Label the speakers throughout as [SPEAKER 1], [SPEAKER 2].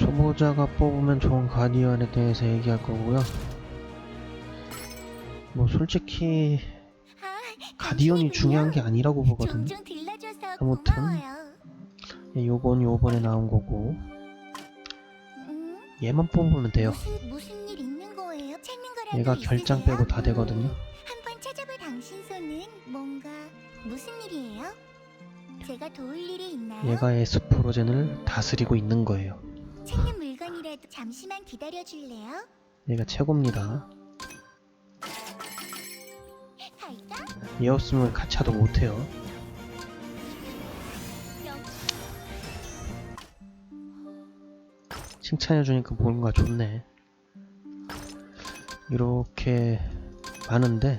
[SPEAKER 1] 초보자가 뽑으면 좋은 가디언에 대해서 얘기할 거고요. 뭐 솔직히 가디언이 중요한 게 아니라고 보거든요. 아무튼.
[SPEAKER 2] 고마워요.
[SPEAKER 1] 예, 요건 요번에 나온 거고
[SPEAKER 2] 음,
[SPEAKER 1] 얘만 뽑으면 돼요. 얘가 결장? 빼고 다 되거든요.
[SPEAKER 2] 한번 찾아볼 당신 손은 뭔가 무슨 일이에요? 제가 도울 일이 있나요?
[SPEAKER 1] 얘가 에스프로젠을 다스리고 있는 거예요.
[SPEAKER 2] 잠시만 기다려 줄래요?
[SPEAKER 1] 얘가 최고입니다.
[SPEAKER 2] 갈까?
[SPEAKER 1] 얘 없으면 가차도 못해요. 칭찬해주니까 뭔가 좋네. 이렇게 많은데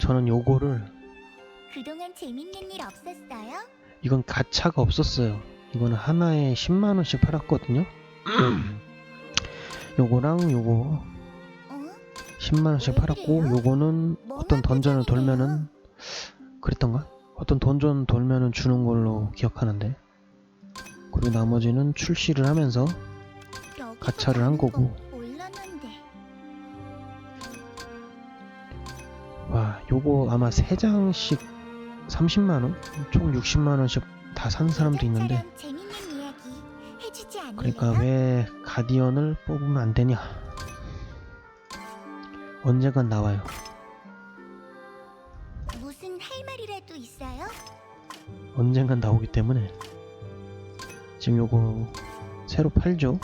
[SPEAKER 1] 저는 요거를
[SPEAKER 2] 그동안 재밌는 일 없었어요?
[SPEAKER 1] 이건 가차가 없었어요. 이거는 하나에 10만 원씩 팔았거든요. 요거랑 요거
[SPEAKER 2] 어?
[SPEAKER 1] 10만 원씩
[SPEAKER 2] 왜
[SPEAKER 1] 팔았고
[SPEAKER 2] 그래요?
[SPEAKER 1] 요거는 어떤 던전을 돌면은 그랬던가? 어떤 던전 돌면은 주는 걸로 기억하는데 그리고 나머지는 출시를 하면서 가차를 한 거고. 와 요거 아마 3장씩 30만원? 총 60만원씩 다 산 사람도 있는데 그러니까 왜 가디언을 뽑으면 안 되냐? 언젠간 나와요?
[SPEAKER 2] 무슨 할 말이라도 있어요?
[SPEAKER 1] 언젠간 나오기 때문에. 지금 요거 새로 팔죠?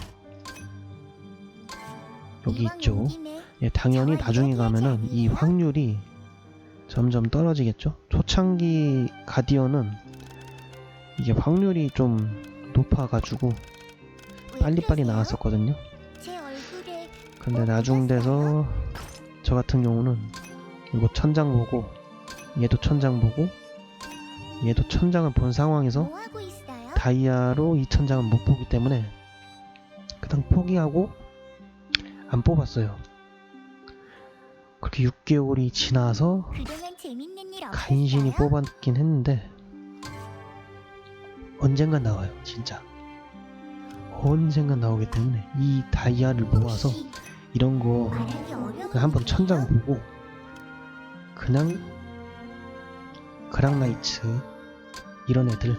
[SPEAKER 1] 여기
[SPEAKER 2] 이왕
[SPEAKER 1] 있죠?
[SPEAKER 2] 온 김에
[SPEAKER 1] 예, 당연히 나중에 가면은 이? 확률이 점점 떨어지겠죠? 초창기 가디언은 이게 확률이 좀 높아가지고
[SPEAKER 2] 왜
[SPEAKER 1] 빨리빨리? 나왔었거든요 근데
[SPEAKER 2] 뭐
[SPEAKER 1] 나중 돼서 저 같은 경우는 이거 천장 보고 얘도 천장 보고 얘도 천장을 본 상황에서
[SPEAKER 2] 뭐?
[SPEAKER 1] 다이아로 이 천장은 못 보기 때문에 그냥 포기하고 안 뽑았어요. 그렇게 6개월이 지나서 간신히? 뽑았긴 했는데 언젠간 나와요 진짜 언젠간 나오기 때문에 이 다이아를 모아서 이런 거 그냥 한번 천장? 보고 그냥 그랑나이츠 이런 애들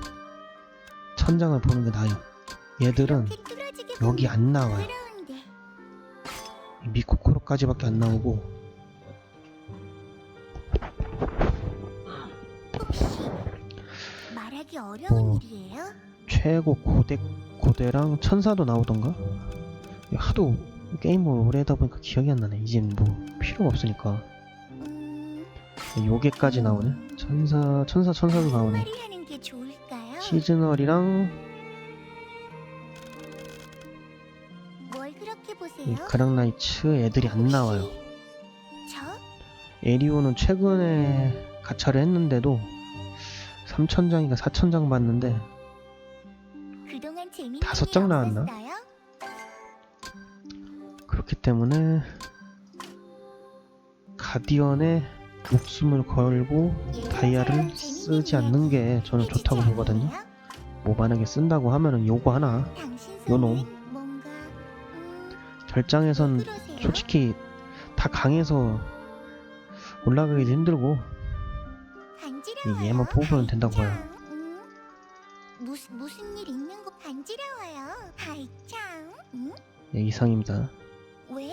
[SPEAKER 1] 천장을 보는 게 나아요 얘들은 여기 안 나와요. 미코코로까지밖에 안 나오고 뭐? 최고 고대 고대랑 천사도 나오던가 하도 게임을 오래 하다 보니까 기억이 안 나네 이젠 뭐 필요가 없으니까
[SPEAKER 2] 음,
[SPEAKER 1] 요게까지 나오네 천사 천사 천사도 나오네? 시즈널이랑 이
[SPEAKER 2] 보세요?
[SPEAKER 1] 그랑나이츠 애들이 안 나와요
[SPEAKER 2] 저?
[SPEAKER 1] 에리오는 최근에 가차를 했는데도 3천장인가 4천장 봤는데 다섯 일장 나왔나? 그렇기 때문에 가디언에 목숨을 걸고 다이아를 쓰지 않는 게 저는 좋다고 보거든요. 뭐 만약에 쓴다고 하면은 요거 하나 요놈.
[SPEAKER 2] 음,
[SPEAKER 1] 결장에선? 솔직히 다 강해서 올라가기도 힘들고? 얘만 뽑으면 된다고 봐요.
[SPEAKER 2] 무슨 무슨 일 있는 거 반지러워요. 아이 참. 응?
[SPEAKER 1] 네, 이상입니다. 왜?